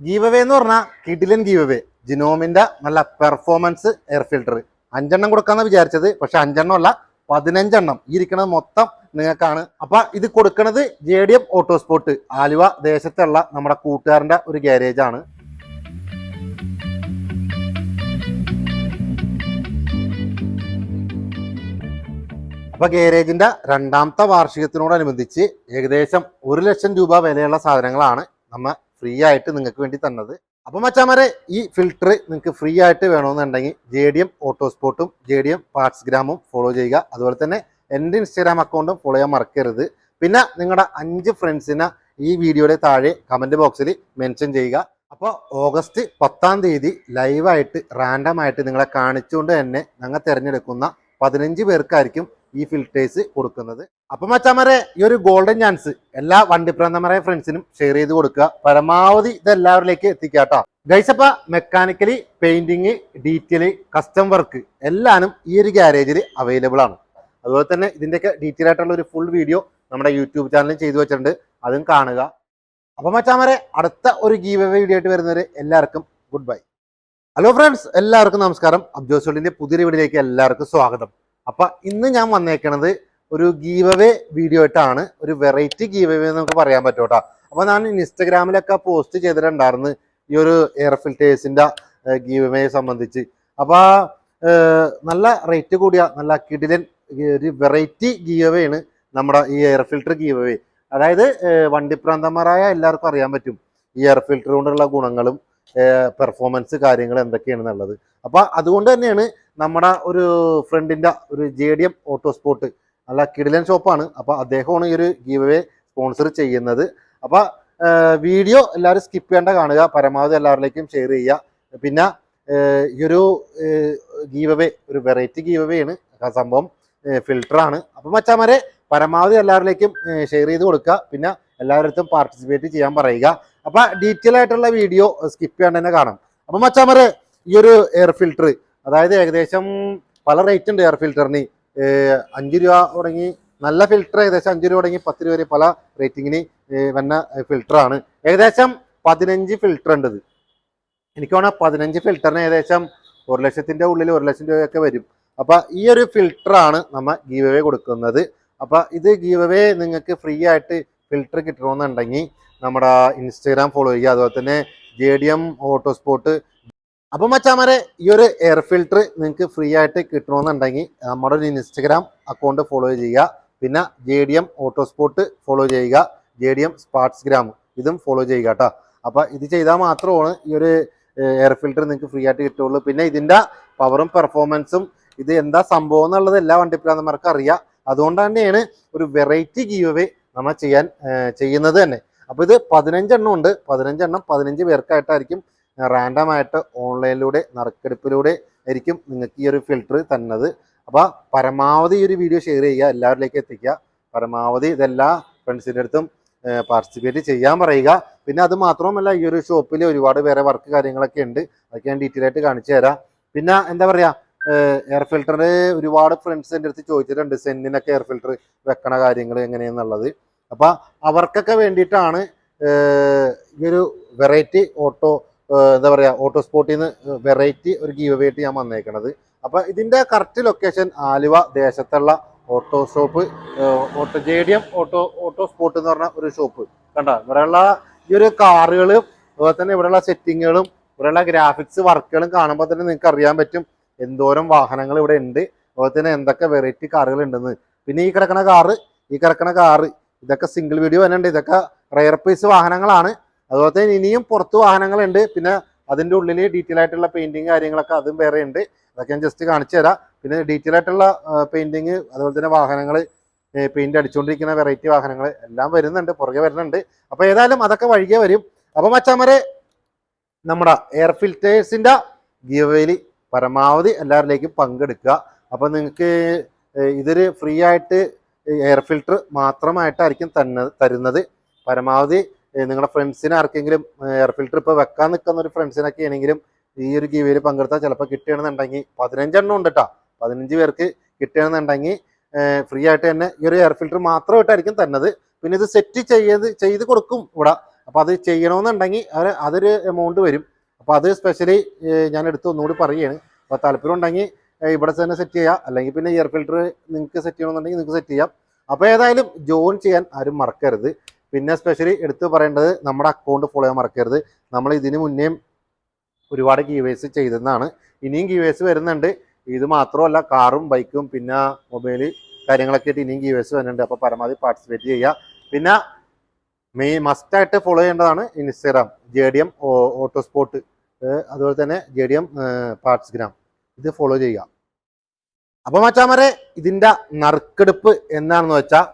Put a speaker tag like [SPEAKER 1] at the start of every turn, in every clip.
[SPEAKER 1] Giveaway എന്ന് പറഞ്ഞാൽ കിഡിലൻ ഗീവവേ ജിനോമിന്റെ നല്ല പെർഫോമൻസ് എയർ ഫിൽട്ടർ അഞ്ചെണ്ണം കൊടുക്കാമെന്ന് വിചാരിച്ചത്. പക്ഷെ അഞ്ചെണ്ണം അല്ല പതിനഞ്ചെണ്ണം. ഈ ഇരിക്കുന്നത് മൊത്തം നിങ്ങൾക്കാണ്. അപ്പൊ ഇത് കൊടുക്കുന്നത് J D M autosport Aluva ദേശത്തുള്ള നമ്മുടെ കൂട്ടുകാരന്റെ ഒരു ഗ്യാരേജ് ആണ്. അപ്പൊ ഗാരേജിന്റെ രണ്ടാമത്തെ വാർഷികത്തിനോടനുബന്ധിച്ച് ഏകദേശം ഒരു ലക്ഷം രൂപ വിലയുള്ള സാധനങ്ങളാണ് നമ്മ ഫ്രീ ആയിട്ട് നിങ്ങൾക്ക് വേണ്ടി തന്നത്. അപ്പൊ മച്ചാമാരെ ഈ ഫിൽറ്റർ നിങ്ങൾക്ക് ഫ്രീ ആയിട്ട് വേണമെന്നുണ്ടെങ്കിൽ ജെ ഡി എം ഓട്ടോസ്പോർട്ടും ജെ ഡി എം പാർട്സ് ഗ്രാമും ഫോളോ ചെയ്യുക. അതുപോലെ തന്നെ എന്റെ ഇൻസ്റ്റാഗ്രാം അക്കൗണ്ടും ഫോളോ ചെയ്യാൻ മറക്കരുത്. പിന്നെ നിങ്ങളുടെ അഞ്ച് ഫ്രണ്ട്സിനെ ഈ വീഡിയോയുടെ താഴെ കമന്റ് ബോക്സിൽ മെൻഷൻ ചെയ്യുക. അപ്പോൾ ഓഗസ്റ്റ് പത്താം തീയതി ലൈവായിട്ട് റാൻഡമായിട്ട് നിങ്ങളെ കാണിച്ചുകൊണ്ട് തന്നെ ഞങ്ങൾ തിരഞ്ഞെടുക്കുന്ന പതിനഞ്ച് പേർക്കായിരിക്കും ഈ ഫിൽറ്റേഴ്സ് കൊടുക്കുന്നത്. അപ്പം മച്ചാമരെ ഈ ഒരു ഗോൾഡൻ ചാൻസ് എല്ലാ വണ്ടിപ്രാന്തമാരായ ഫ്രണ്ട്സിനും ഷെയർ ചെയ്ത് കൊടുക്കുക. പരമാവധി ഇത് എല്ലാവരിലേക്ക് എത്തിക്കുക കേട്ടോ ഗൈസപ്പ mechanically painting detail custom work എല്ലാനും ഈ ഒരു ഗ്യാരേജിൽ അവൈലബിൾ ആണ്. അതുപോലെ തന്നെ ഇതിന്റെയൊക്കെ ഡീറ്റെയിൽ ആയിട്ടുള്ള ഒരു ഫുൾ വീഡിയോ നമ്മുടെ യൂട്യൂബ് ചാനലിൽ ചെയ്തു വെച്ചിട്ടുണ്ട്. അതും കാണുക. അപ്പം മച്ചാമരെ അടുത്ത ഒരു ഗീവ് വീഡിയോ ആയിട്ട് വരുന്നവർ എല്ലാവർക്കും ഗുഡ് ബൈ ഹലോ ഫ്രണ്ട്സ് എല്ലാവർക്കും നമസ്കാരം. അബ്ജോസോളിന്റെ പുതിയൊരു വീഡിയോയിലേക്ക് എല്ലാവർക്കും സ്വാഗതം. അപ്പൊ ഇന്ന് ഞാൻ വന്നേക്കണത് ഒരു ഗീവവേ വീഡിയോ ആയിട്ടാണ്. ഒരു വെറൈറ്റി ഗീവവേ എന്ന് നമുക്ക് പറയാൻ പറ്റും കേട്ടോ അപ്പൊ ഞാൻ ഇൻസ്റ്റഗ്രാമിലൊക്കെ പോസ്റ്റ് ചെയ്തിട്ടുണ്ടായിരുന്നു ഈ ഒരു എയർ ഫിൽറ്റേഴ്സിന്റെ ഗീവവേ സംബന്ധിച്ച്. അപ്പോൾ നല്ല റേറ്റ് കൂടിയ നല്ല കിടിലൻ ഒരു വെറൈറ്റി ഗീവവേയാണ് നമ്മുടെ ഈ എയർ ഫിൽറ്റർ ഗീവവേ അതായത് ഏർ, വണ്ടിപ്രാന്തന്മാരായ എല്ലാവർക്കും അറിയാൻ പറ്റും ഈ എയർ ഫിൽറ്റർ കൊണ്ടുള്ള ഗുണങ്ങളും പെർഫോമൻസ് കാര്യങ്ങൾ എന്തൊക്കെയാണെന്നുള്ളത്. അപ്പോൾ അതുകൊണ്ട് തന്നെയാണ് നമ്മുടെ ഒരു ഫ്രണ്ടിന്റെ ഒരു ജെ ഡി എം ഓട്ടോസ്പോർട്ട് അല്ല കിടിലൻ ഷോപ്പാണ്. അപ്പോൾ അദ്ദേഹമാണ് ഈ ഒരു ഗീവ് സ്പോൺസർ ചെയ്യുന്നത്. അപ്പോൾ വീഡിയോ എല്ലാവരും സ്കിപ്പ് ചെയ്യേണ്ട കാണുക. പരമാവധി എല്ലാവരിലേക്കും ഷെയർ ചെയ്യുക. പിന്നെ ഈ ഒരു ഗീവ് ഒരു വെറൈറ്റി ഗീവ് ആണ്. സംഭവം ഫിൽറ്ററാണ് ആണ്. അപ്പൊ മച്ചാമാരെ പരമാവധി എല്ലാവരിലേക്കും ഷെയർ ചെയ്ത് കൊടുക്കുക. പിന്നെ എല്ലാവരുടെ അടുത്തും പാർട്ടിസിപ്പേറ്റ് ചെയ്യാൻ പറയുക. അപ്പൊ ഡീറ്റെയിൽ ആയിട്ടുള്ള വീഡിയോ സ്കിപ്പ് ചെയ്യാണ്ട് തന്നെ കാണാം. അപ്പൊ മച്ചാമറ് ഈ ഒരു എയർ ഫിൽട്ടർ അതായത് ഏകദേശം പല റേറ്റ് ഉണ്ട് എയർ ഫിൽറ്ററിന് അഞ്ച് രൂപ തുടങ്ങി നല്ല ഫിൽറ്റർ ഏകദേശം അഞ്ച് രൂപ തുടങ്ങി പത്ത് രൂപ വരെ പല റേറ്റിങ്ങിന് വന്ന ഫിൽറ്റർ ആണ്. ഏകദേശം പതിനഞ്ച് ഫിൽറ്റർ ഉണ്ട് എനിക്ക് വേണം പതിനഞ്ച് ഫിൽറ്ററിന് ഏകദേശം ഒരു ലക്ഷത്തിന്റെ ഉള്ളിൽ ഒരു ലക്ഷം രൂപയൊക്കെ വരും. അപ്പൊ ഈ ഒരു ഫിൽറ്റർ ആണ് നമ്മ അവേ കൊടുക്കുന്നത്. അപ്പൊ ഇത് ഗീവ് അവേ നിങ്ങൾക്ക് ഫ്രീ ആയിട്ട് ഫിൽറ്റർ കിട്ടണമെന്നുണ്ടെങ്കിൽ നമ്മുടെ ഇൻസ്റ്റാഗ്രാം ഫോളോ ചെയ്യുക അതുപോലെ തന്നെ ജെ ഡി എം ഓട്ടോസ്പോർട്ട് അപ്പം മച്ചാമാരെ ഈ ഒരു എയർ ഫിൽറ്റർ നിങ്ങൾക്ക് ഫ്രീ ആയിട്ട് കിട്ടണമെന്നുണ്ടെങ്കിൽ നമ്മുടെ ഒരു ഇൻസ്റ്റഗ്രാം അക്കൗണ്ട് ഫോളോ ചെയ്യുക പിന്നെ J D M autosport follow ചെയ്യുക J D M parts gram ഇതും ഫോളോ ചെയ്യുക കേട്ടോ. അപ്പോൾ ഇത് ചെയ്താൽ മാത്രമാണ് ഈ ഒരു എയർ ഫിൽറ്റർ നിങ്ങൾക്ക് ഫ്രീ ആയിട്ട് കിട്ടുള്ളൂ പിന്നെ ഇതിന്റെ പവറും പെർഫോമൻസും ഇത് എന്താ സംഭവം എന്നുള്ളത് എല്ലാ വണ്ടിപ്പിലാന്നമാർക്കും അറിയാം. അതുകൊണ്ട് തന്നെയാണ് ഒരു വെറൈറ്റി ഗീവ് നമ്മൾ ചെയ്യാൻ ചെയ്യുന്നത് തന്നെ. അപ്പോൾ ഇത് പതിനഞ്ചെണ്ണം ഉണ്ട്. പതിനഞ്ചെണ്ണം പതിനഞ്ച് പേർക്കായിട്ടായിരിക്കും റാൻഡം ആയിട്ട് ഓൺലൈനിലൂടെ നറുക്കെടുപ്പിലൂടെ ആയിരിക്കും നിങ്ങൾക്ക് ഈ ഒരു ഫിൽറ്റർ തന്നത്. അപ്പോൾ പരമാവധി ഈ ഒരു വീഡിയോ ഷെയർ ചെയ്യുക എല്ലാവരിലേക്ക് എത്തിക്കുക. പരമാവധി ഇതെല്ലാ ഫ്രണ്ട്സിന്റെ അടുത്തും പാർട്ടിസിപ്പേറ്റ് ചെയ്യാൻ പറയുക. പിന്നെ അത് മാത്രമല്ല ഈ ഒരു ഷോപ്പിൽ ഒരുപാട് വേറെ വർക്ക് കാര്യങ്ങളൊക്കെ ഉണ്ട്. അതൊക്കെ ഞാൻ ഡീറ്റെയിൽ ആയിട്ട് കാണിച്ചു തരാം. പിന്നെ എന്താ പറയുക എയർ ഫിൽറ്റർ ഒരുപാട് ഫ്രണ്ട്സ് എന്റെ അടുത്ത് ചോദിച്ചിട്ടുണ്ട് സെന്നിനൊക്കെ എയർ ഫിൽറ്റർ വെക്കണ കാര്യങ്ങൾ എങ്ങനെയാന്നുള്ളത്? അപ്പൊ അവർക്കൊക്കെ വേണ്ടിയിട്ടാണ് ഈ ഒരു വെറൈറ്റി ഓട്ടോ എന്താ പറയാ ഓട്ടോ സ്പോട്ടിൽ നിന്ന് വെറൈറ്റി ഒരു ഗീവ് ആയിട്ട് ഞാൻ വന്നേക്കണത്. അപ്പോൾ ഇതിന്റെ correct location Aluva ദേശത്തുള്ള auto shop auto J D M auto auto spot എന്ന് പറഞ്ഞ ഒരു ഷോപ്പ് കണ്ട? ഇവിടെയുള്ള ഈ ഒരു കാറുകളും അതുപോലെ തന്നെ ഇവിടെയുള്ള സെറ്റിങ്ങുകളും ഇവിടെയുള്ള ഗ്രാഫിക്സ് വർക്കുകളും കാണുമ്പോൾ തന്നെ നിങ്ങൾക്ക് അറിയാൻ പറ്റും എന്തോരം വാഹനങ്ങൾ ഇവിടെ ഉണ്ട് അതുപോലെ തന്നെ എന്തൊക്കെ വെറൈറ്റി കാറുകൾ ഉണ്ടെന്ന്. പിന്നെ ഈ കിടക്കണ കാറ് ഈ കിടക്കണ കാറ് ഇതൊക്കെ സിംഗിൾ വീഡിയോ തന്നെ ഉണ്ട് ഇതൊക്കെ റയർ പീസ് വാഹനങ്ങളാണ്. അതുപോലെ തന്നെ ഇനിയും പുറത്ത് വാഹനങ്ങളുണ്ട്. പിന്നെ അതിന്റെ ഉള്ളിൽ ഡീറ്റെയിൽ ആയിട്ടുള്ള പെയിന്റിങ് കാര്യങ്ങളൊക്കെ അതും വേറെ ഉണ്ട്. അതൊക്കെ ഞാൻ ജസ്റ്റ് കാണിച്ചു തരാം. പിന്നെ ഡീറ്റെയിൽ ആയിട്ടുള്ള പെയിന്റിങ് അതുപോലെ തന്നെ വാഹനങ്ങൾ പെയിന്റ് അടിച്ചുകൊണ്ടിരിക്കുന്ന വെറൈറ്റി വാഹനങ്ങൾ എല്ലാം വരുന്നുണ്ട്. പുറകെ വരുന്നുണ്ട്. അപ്പോൾ ഏതായാലും അതൊക്കെ വഴികെ വരും. അപ്പോൾ മച്ചാമരെ നമ്മുടെ എയർ ഫിൽറ്റേഴ്സിന്റെ ഗീവയിൽ പരമാവധി എല്ലാവരിലേക്കും പങ്കെടുക്കുക. അപ്പോൾ നിങ്ങൾക്ക് ഇതൊരു ഫ്രീ ആയിട്ട് എയർ ഫിൽറ്റർ മാത്രമായിട്ടായിരിക്കും തന്നെ തരുന്നത്. പരമാവധി നിങ്ങളുടെ ഫ്രണ്ട്സിന് ആർക്കെങ്കിലും എയർ ഫിൽറ്റർ ഇപ്പോൾ വെക്കാൻ നിൽക്കുന്ന ഒരു ഫ്രണ്ട്സിനൊക്കെ ആണെങ്കിലും ഈ ഒരു ഗീവിയിൽ പങ്കെടുത്താൽ ചിലപ്പോൾ കിട്ടുകയാണെന്നുണ്ടെങ്കിൽ പതിനഞ്ചെണ്ണം ഉണ്ട് കേട്ടോ പതിനഞ്ച് പേർക്ക് കിട്ടുകയാണെന്നുണ്ടെങ്കിൽ ഫ്രീ ആയിട്ട് തന്നെ ഈ ഒരു എയർ ഫിൽറ്റർ മാത്രമായിട്ടായിരിക്കും തന്നത്. പിന്നെ ഇത് സെറ്റ് ചെയ്ത് ചെയ്ത് കൊടുക്കും ഇവിടെ. അപ്പോൾ അത് ചെയ്യണമെന്നുണ്ടെങ്കിൽ അവർ അതൊരു എമൗണ്ട് വരും. അപ്പോൾ അത് സ്പെഷ്യലി ഞാൻ എടുത്ത് ഒന്നുകൂടി പറയുകയാണ് അപ്പോൾ താല്പര്യം ഉണ്ടെങ്കിൽ ഇവിടെ തന്നെ സെറ്റ് ചെയ്യാം. അല്ലെങ്കിൽ പിന്നെ ഇയർ ഫിൽറ്റർ നിങ്ങൾക്ക് സെറ്റ് ചെയ്യണമെന്നുണ്ടെങ്കിൽ നിങ്ങൾക്ക് സെറ്റ് ചെയ്യാം. അപ്പോൾ ഏതായാലും ജോയിൻ ചെയ്യാൻ ആരും മറക്കരുത്. പിന്നെ സ്പെഷ്യലി എടുത്തു പറയേണ്ടത് നമ്മുടെ അക്കൗണ്ട് ഫോളോ ചെയ്യാൻ മറക്കരുത്. നമ്മൾ ഇതിന് മുന്നേയും ഒരുപാട് ഗീവേഴ്സ് ചെയ്തെന്നാണ്. ഇനിയും ഗീവേഴ്സ് വരുന്നുണ്ട്. ഇത് മാത്രമല്ല കാറും ബൈക്കും പിന്നെ മൊബൈൽ കാര്യങ്ങളൊക്കെ ആയിട്ട് ഇനിയും ഗീവേഴ്സ് വരുന്നുണ്ട്. അപ്പോൾ പരമാവധി പാർട്ടിസിപ്പേറ്റ് ചെയ്യുക. പിന്നെ മെയിൻ മസ്റ്റായിട്ട് ഫോളോ ചെയ്യേണ്ടതാണ് Instagram J D M auto spot അതുപോലെ തന്നെ J D M parts gram ഇത് ഫോളോ ചെയ്യുക. അപ്പോൾ മച്ചാമരെ ഇതിന്റെ നറുക്കെടുപ്പ് എന്താണെന്ന് വെച്ചാൽ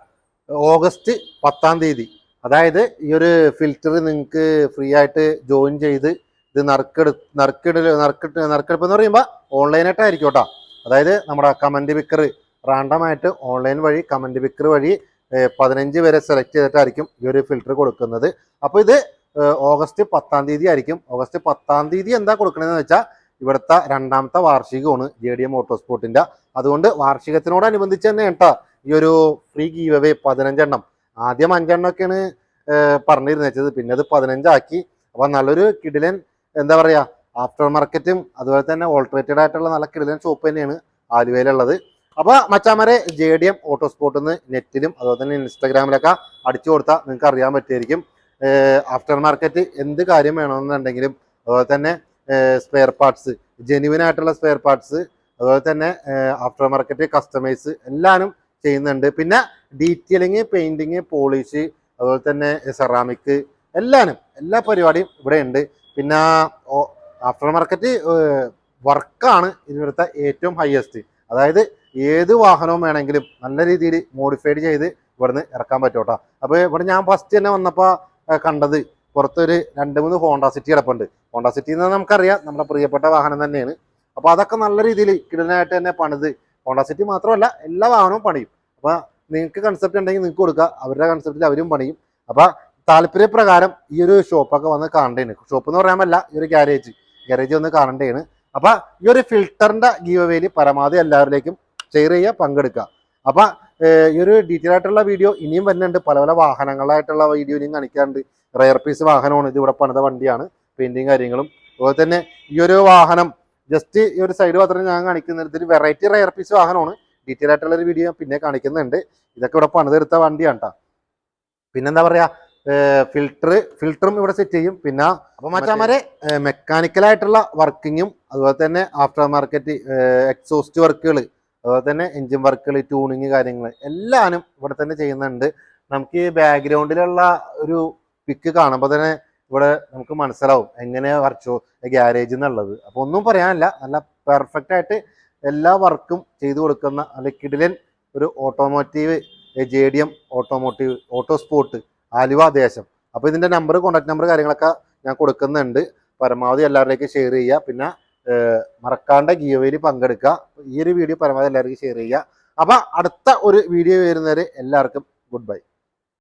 [SPEAKER 1] ഓഗസ്റ്റ് പത്താം തീയതി. അതായത് ഈ ഒരു ഫിൽറ്റർ നിങ്ങൾക്ക് ഫ്രീ ആയിട്ട് ജോയിൻ ചെയ്ത് ഇത് നറുക്കെടു നറുക്കിടൽ നറുക്കിട്ട് നറുക്കെടുപ്പ് എന്ന് പറയുമ്പോൾ ഓൺലൈനായിട്ടായിരിക്കും കേട്ടോ. അതായത് നമ്മുടെ കമന്റ് പിക്കർ റാണ്ടമായിട്ട് ഓൺലൈൻ വഴി കമന്റ് പിക്കർ വഴി പതിനഞ്ച് വരെ സെലക്ട് ചെയ്തിട്ടായിരിക്കും ഈ ഒരു ഫിൽറ്റർ കൊടുക്കുന്നത്. അപ്പോൾ ഇത് ഓഗസ്റ്റ് പത്താം തീയതി ആയിരിക്കും. ഓഗസ്റ്റ് പത്താം തീയതി എന്താ കൊടുക്കണമെന്ന് വെച്ചാൽ ഇവിടുത്തെ രണ്ടാമത്തെ വാർഷികമാണ് ജെ ഡി എം ഓട്ടോസ്പോർട്ടിന്റെ അതുകൊണ്ട് വാർഷികത്തിനോടനുബന്ധിച്ച് തന്നെ കേട്ടോ ഈ ഒരു ഫ്രീ ഗീവ് അവേ പതിനഞ്ചെണ്ണം. ആദ്യം അഞ്ചെണ്ണമൊക്കെയാണ് പറഞ്ഞിരുന്നത് പിന്നെ അത് പതിനഞ്ചാക്കി. അപ്പോൾ നല്ലൊരു കിടിലൻ എന്താ പറയുക ആഫ്റ്റർ മാർക്കറ്റും അതുപോലെ തന്നെ ഓൾട്ടറേറ്റഡ് ആയിട്ടുള്ള നല്ല കിടിലൻ ഷോപ്പ് തന്നെയാണ് ആലുവയിലുള്ളത്. അപ്പോൾ മച്ചാമരെ ജെ ഡി എം ഓട്ടോസ്പോർട്ടിൽ നിന്ന് നെറ്റിലും അതുപോലെ തന്നെ ഇൻസ്റ്റാഗ്രാമിലൊക്കെ അടിച്ചു കൊടുത്താൽ നിങ്ങൾക്ക് അറിയാൻ പറ്റുമായിരിക്കും. ആഫ്റ്റർ മാർക്കറ്റ് എന്ത് കാര്യം വേണമെന്നുണ്ടെങ്കിലും അതുപോലെ തന്നെ സ്പെയർ പാർട്സ് ജെനുവിൻ ആയിട്ടുള്ള സ്പെയർ പാർട്സ് അതുപോലെ തന്നെ ആഫ്റ്റർ മാർക്കറ്റ് കസ്റ്റമൈസ് എല്ലാനും ചെയ്യുന്നുണ്ട്. പിന്നെ ഡീറ്റെയിലിങ് പെയിന്റിങ് പോളിഷ് അതുപോലെ തന്നെ സെറാമിക് എല്ലാനും എല്ലാ പരിപാടിയും ഇവിടെ ഉണ്ട്. പിന്നെ ആഫ്റ്റർ മാർക്കറ്റ് വർക്കാണ് ഇവിടുത്തെ ഏറ്റവും ഹയസ്റ്റ് അതായത് ഏത് വാഹനവും വേണമെങ്കിലും നല്ല രീതിയിൽ മോഡിഫൈഡ് ചെയ്ത് ഇവിടുന്ന് ഇറക്കാൻ പറ്റും കേട്ടോ. അപ്പോൾ ഇവിടെ ഞാൻ ഫസ്റ്റ് തന്നെ വന്നപ്പോൾ കണ്ടത് പുറത്തൊരു രണ്ട് മൂന്ന് ഹോണ്ട സിറ്റി കിടപ്പുണ്ട്. ഹോണ്ട സിറ്റി എന്ന് നമുക്കറിയാം നമ്മുടെ പ്രിയപ്പെട്ട വാഹനം തന്നെയാണ്. അപ്പോൾ അതൊക്കെ നല്ല രീതിയിൽ കിടനായിട്ട് തന്നെ പണിത്. ഹോണ്ട സിറ്റി മാത്രമല്ല എല്ലാ വാഹനവും പണിയും. അപ്പോൾ നിങ്ങൾക്ക് കൺസെപ്റ്റ് ഉണ്ടെങ്കിൽ നിങ്ങൾക്ക് കൊടുക്കുക അവരുടെ കൺസെപ്റ്റിൽ അവരും പണിയും. അപ്പോൾ താല്പര്യപ്രകാരം ഈ ഒരു ഷോപ്പൊക്കെ വന്ന് കാണേണ്ടതാണ്. ഷോപ്പ് എന്ന് പറയാൻ പറ്റില്ല ഈ ഒരു ഗ്യാരേജ് ഗ്യാരേജ് വന്ന് കാണേണ്ടതാണ്. അപ്പോൾ ഈ ഒരു ഫിൽറ്ററിന്റെ ഗീവവേലി പരമാവധി എല്ലാവരിലേക്കും ഷെയർ ചെയ്യുക പങ്കെടുക്കുക. അപ്പോൾ ഈ ഒരു ഡീറ്റെയിൽ ആയിട്ടുള്ള വീഡിയോ ഇനിയും വരുന്നുണ്ട്. പല പല വാഹനങ്ങളായിട്ടുള്ള വീഡിയോ ഇനിയും കാണിക്കാറുണ്ട്. റയർ പീസ് വാഹനമാണ്. ഇത് ഇവിടെ പണിത വണ്ടിയാണ്. പെയിന്റിങ് കാര്യങ്ങളും. അതുപോലെ തന്നെ ഈ ഒരു വാഹനം ജസ്റ്റ് ഈ ഒരു സൈഡ് മാത്രമേ ഞാൻ കാണിക്കുന്നത്. ഇതൊരു വെറൈറ്റി റയർ പീസ് വാഹനമാണ്. ഡീറ്റെയിൽ ആയിട്ടുള്ള ഒരു വീഡിയോ പിന്നെ കാണിക്കുന്നുണ്ട്. ഇതൊക്കെ ഇവിടെ പണിതെടുത്ത വണ്ടിയാണ് കേട്ടോ പിന്നെന്താ പറയാ ഫിൽറ്റർ ഫിൽറ്ററും ഇവിടെ സെറ്റ് ചെയ്യും. പിന്നെ അപ്പൊ മച്ചാമാരെ മെക്കാനിക്കലായിട്ടുള്ള വർക്കിങ്ങും അതുപോലെ തന്നെ ആഫ്റ്റർ മാർക്കറ്റ് എക്സോസ്റ്റ് വർക്കുകൾ അതുപോലെ തന്നെ എഞ്ചിൻ വർക്കുകൾ ട്യൂണിങ് കാര്യങ്ങൾ എല്ലാനും ഇവിടെ തന്നെ ചെയ്യുന്നുണ്ട്. നമുക്ക് ഈ ബാക്ക്ഗ്രൗണ്ടിലുള്ള ഒരു പിക്ക് കാണുമ്പോൾ തന്നെ ഇവിടെ നമുക്ക് മനസ്സിലാവും എങ്ങനെ വർച്ചോ ഗ്യാരേജ് എന്നുള്ളത്. അപ്പോൾ ഒന്നും പറയാനില്ല. നല്ല പെർഫെക്റ്റ് ആയിട്ട് എല്ലാ വർക്കും ചെയ്തു കൊടുക്കുന്ന നല്ല കിടിലൻ ഒരു automotive J D M automotive auto sport Aluva Desam. അപ്പോൾ ഇതിന്റെ നമ്പർ കോൺടാക്ട് നമ്പർ കാര്യങ്ങളൊക്കെ ഞാൻ കൊടുക്കുന്നുണ്ട്. പരമാവധി എല്ലാവരിലേക്കും ഷെയർ ചെയ്യുക. പിന്നെ മറക്കാണ്ട മറക്കാണ്ട് ഗീവയിൽ പങ്കെടുക്കുക. ഈ ഒരു വീഡിയോ പരമാവധി എല്ലാവർക്കും ഷെയർ ചെയ്യുക. അപ്പോൾ അടുത്ത ഒരു വീഡിയോ വരുന്നവരെ എല്ലാവർക്കും ഗുഡ് ബൈ